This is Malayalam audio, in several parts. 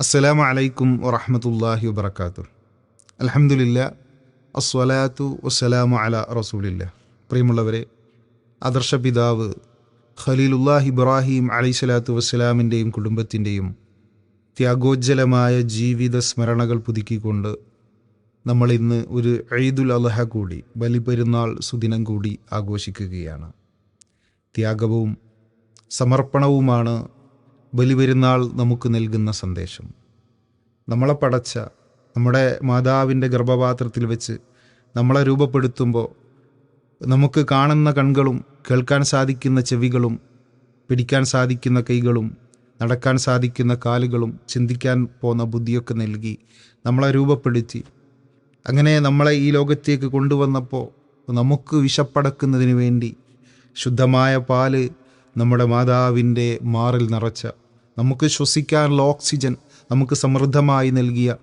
അസ്സലാമു അലൈക്കും വറഹമത്തല്ലാഹി വബർക്കാത്തു അലഹമുല്ല അസ്വലാത്തു വസ്സലാമു അല റസൂലില്ല. പ്രിയമുള്ളവരെ ആദർശ പിതാവ് ഖലീലുല്ലാഹ് ഇബ്രാഹിം അലൈഹി സ്വലാത്തു വസ്സലാമിന്റെയും കുടുംബത്തിന്റെയും ത്യാഗോജ്ജലമായ ജീവിത സ്മരണകൾ പുതുക്കിക്കൊണ്ട് നമ്മൾ ഇന്ന് ഒരു ഈദുൽ അലഹ കൂടി ബലിപെരുന്നാൾ സുദിനം കൂടി ആഘോഷിക്കുകയാണ്. ത്യാഗവും സമർപ്പണവുമാണ് ബലിപെരുന്നാൾ നമുക്ക് നൽകുന്ന സന്ദേശം. നമ്മളെ പടച്ച നമ്മുടെ മാതാവിന്റെ ഗർഭപാത്രത്തിൽ വെച്ച് നമ്മളെ രൂപപ്പെടുത്തുമ്പോൾ നമുക്ക് കാണുന്ന കൺകളും കേൾക്കാൻ സാധിക്കുന്ന ചെവികളും പിടിക്കാൻ സാധിക്കുന്ന കൈകളും നടക്കാൻ സാധിക്കുന്ന കാലുകളും ചിന്തിക്കാൻ പോന്ന ബുദ്ധിയൊക്കെ നൽകി നമ്മളെ രൂപപ്പെടുത്തി. അങ്ങനെ നമ്മളെ ഈ ലോകത്തേക്ക് കൊണ്ടുവന്നപ്പോൾ നമുക്ക് വിശപ്പടക്കുന്നതിന് വേണ്ടി ശുദ്ധമായ പാൽ നമ്മുടെ മാതാവിന്റെ മാറിൽ നിറച്ച നമുക്ക് ശ്വസിക്കാനുള്ള ഓക്സിജൻ നമുക്ക് സമൃദ്ധമായി നൽകിയ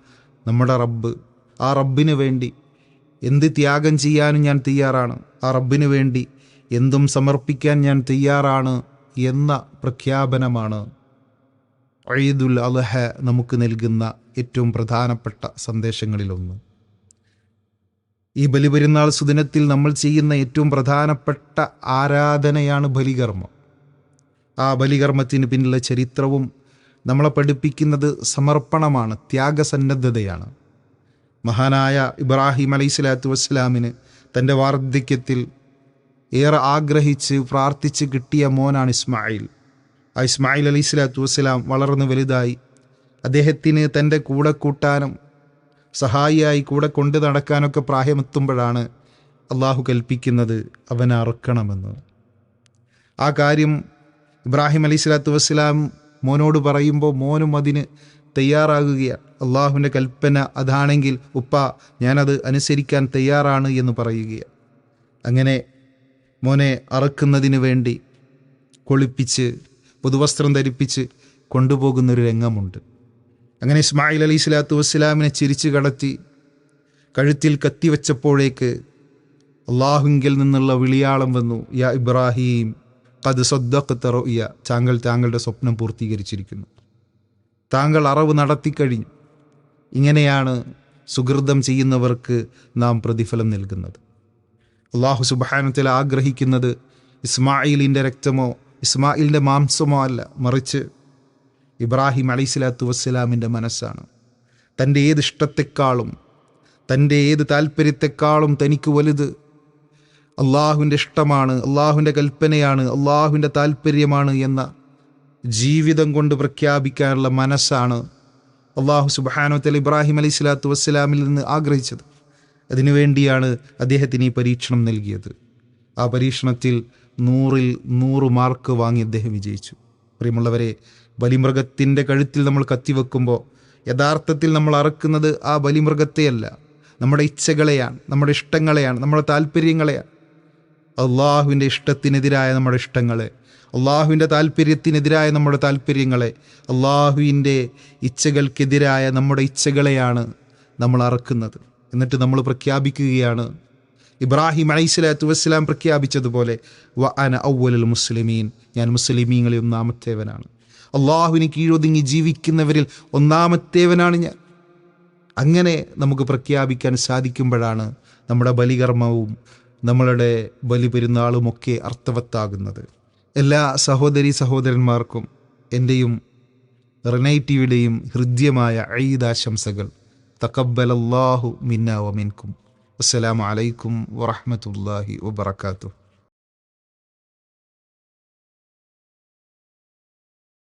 നമ്മുടെ റബ്ബ്. ആ റബ്ബിന് വേണ്ടി എന്ത് ത്യാഗം ചെയ്യാനും ഞാൻ തയ്യാറാണ്. ആ റബ്ബിന് വേണ്ടി എന്തും സമർപ്പിക്കാൻ ഞാൻ തയ്യാറാണ് എന്ന പ്രഖ്യാപനമാണ് ഈദുൽ അലഹ നമുക്ക് നൽകുന്ന ഏറ്റവും പ്രധാനപ്പെട്ട സന്ദേശങ്ങളിലൊന്ന്. ഈ ബലിപെരുന്നാൾ സുദിനത്തിൽ നമ്മൾ ചെയ്യുന്ന ഏറ്റവും പ്രധാനപ്പെട്ട ആരാധനയാണ് ബലികർമ്മം. ആ ബലികർമ്മത്തിന് പിന്നിലെ ചരിത്രവും നമ്മളെ പഠിപ്പിക്കുന്നത് സമർപ്പണമാണ് ത്യാഗസന്നദ്ധതയാണ്. മഹാനായ ഇബ്രാഹിം അലൈഹി സ്വലാത്തു വസ്സലാമിന് തന്റെ വാർദ്ധക്യത്തിൽ ഏറെ ആഗ്രഹിച്ച് പ്രാർത്ഥിച്ച് കിട്ടിയ മോനാണ് ഇസ്മായിൽ. ആ ഇസ്മായിൽ അലൈഹി സ്വലാത്തു വസ്സലാം വളർന്ന് വലുതായി അദ്ദേഹത്തിന് തന്റെ കൂടെ കൂട്ടാനും സഹായിയായി കൂടെ കൊണ്ടു നടക്കാനൊക്കെ പ്രായമെത്തുമ്പോഴാണ് അള്ളാഹു കൽപ്പിക്കുന്നത് അവനെ ആ കാര്യം ഇബ്രാഹിം അലി സ്വലാത്തു വസ്സലാം മോനോട് പറയുമ്പോൾ മോനും അതിന് തയ്യാറാകുകയാണ്. അള്ളാഹുവിന്റെ കൽപ്പന അതാണെങ്കിൽ ഉപ്പ ഞാനത് അനുസരിക്കാൻ തയ്യാറാണ് എന്ന് പറയുകയാണ്. അങ്ങനെ മോനെ അറക്കുന്നതിന് വേണ്ടി കൊളിപ്പിച്ച് പുതുവസ്ത്രം ധരിപ്പിച്ച് കൊണ്ടുപോകുന്നൊരു രംഗമുണ്ട്. അങ്ങനെ ഇസ്മായിൽ അലി സ്വലാത്തു വസ്സലാമിനെ ചിരിച്ചു കടത്തി കഴുത്തിൽ കത്തിവെച്ചപ്പോഴേക്ക് അള്ളാഹുങ്കിൽ നിന്നുള്ള വിളിയാളം വന്നു യാ ഇബ്രാഹിം കത് സ്വദ്ദഖത്ത് റൊയ്യ താങ്കൾ താങ്കളുടെ സ്വപ്നം പൂർത്തീകരിച്ചിരിക്കുന്നു. താങ്കൾ അറവ് നടത്തിക്കഴിഞ്ഞു ഇങ്ങനെയാണ് സുഹൃതം ചെയ്യുന്നവർക്ക് നാം പ്രതിഫലം നൽകുന്നത്. അള്ളാഹു സുബാനത്തിൽ ആഗ്രഹിക്കുന്നത് ഇസ്മായിലിന്റെ രക്തമോ ഇസ്മായിലിന്റെ മാംസമോ അല്ല മറിച്ച് ഇബ്രാഹിം അലൈസ്ലാത്തു വസ്സലാമിന്റെ മനസ്സാണ്. തന്റെ ഏത് ഇഷ്ടത്തെക്കാളും തന്റെ ഏത് താല്പര്യത്തെക്കാളും തനിക്ക് വലുത് അള്ളാഹുവിന്റെ ഇഷ്ടമാണ് അള്ളാഹുവിന്റെ കൽപ്പനയാണ് അള്ളാഹുവിന്റെ താല്പര്യമാണ് എന്ന ജീവിതം കൊണ്ട് പ്രഖ്യാപിക്കാനുള്ള മനസ്സാണ് അള്ളാഹു സുബാനോത്തൽ ഇബ്രാഹിം അലൈഹി സ്വലാത്തു വസ്സലാമിൽ നിന്ന് ആഗ്രഹിച്ചത്. അതിനുവേണ്ടിയാണ് അദ്ദേഹത്തിന് ഈ പരീക്ഷണം നൽകിയത്. ആ പരീക്ഷണത്തിൽ നൂറിൽ നൂറ് മാർക്ക് വാങ്ങി അദ്ദേഹം വിജയിച്ചു. പ്രിയമുള്ളവരെ ബലിമൃഗത്തിന്റെ കഴുത്തിൽ നമ്മൾ കത്തിവെക്കുമ്പോൾ യഥാർത്ഥത്തിൽ നമ്മൾ അറക്കുന്നത് ആ ബലിമൃഗത്തെയല്ല. നമ്മുടെ ഇച്ഛകളെയാണ് നമ്മുടെ ഇഷ്ടങ്ങളെയാണ് നമ്മുടെ താല്പര്യങ്ങളെയാണ് അള്ളാഹുവിന്റെ ഇഷ്ടത്തിനെതിരായ നമ്മുടെ ഇഷ്ടങ്ങളെ അള്ളാഹുവിന്റെ താല്പര്യത്തിനെതിരായ നമ്മുടെ താല്പര്യങ്ങളെ അള്ളാഹുവിന്റെ ഇച്ഛകൾക്കെതിരായ നമ്മുടെ ഇച്ഛകളെയാണ് നമ്മൾ അറക്കുന്നത്. എന്നിട്ട് നമ്മൾ പ്രഖ്യാപിക്കുകയാണ്. ഇബ്രാഹിം അലൈഹി സ്വലാത്തു വസ്സലാം പ്രഖ്യാപിച്ചതുപോലെ വ അന ഔവലുൽ മുസ്ലിമീൻ. ഞാൻ മുസ്ലിമീങ്ങളിൽ ഒന്നാമത്തേവനാണ്. അള്ളാഹുവിന് കീഴൊതുങ്ങി ജീവിക്കുന്നവരിൽ ഒന്നാമത്തേവനാണ് ഞാൻ. അങ്ങനെ നമുക്ക് പ്രഖ്യാപിക്കാൻ സാധിക്കുമ്പോഴാണ് നമ്മുടെ ബലികർമ്മവും നമ്മളുടെ ബലിപെരുന്നാളുമൊക്കെ അർത്ഥവത്താകുന്നത്. എല്ലാ സഹോദരി സഹോദരന്മാർക്കും എന്റെയും റിനൈറ്റിയുടെയും ഹൃദ്യമായ ഐദാശംസകൾ തക്കബലല്ലാഹു മിന്ന അസ്സലാമലൈക്കും വറഹമത്തല്ലാഹി വബർക്കാത്തു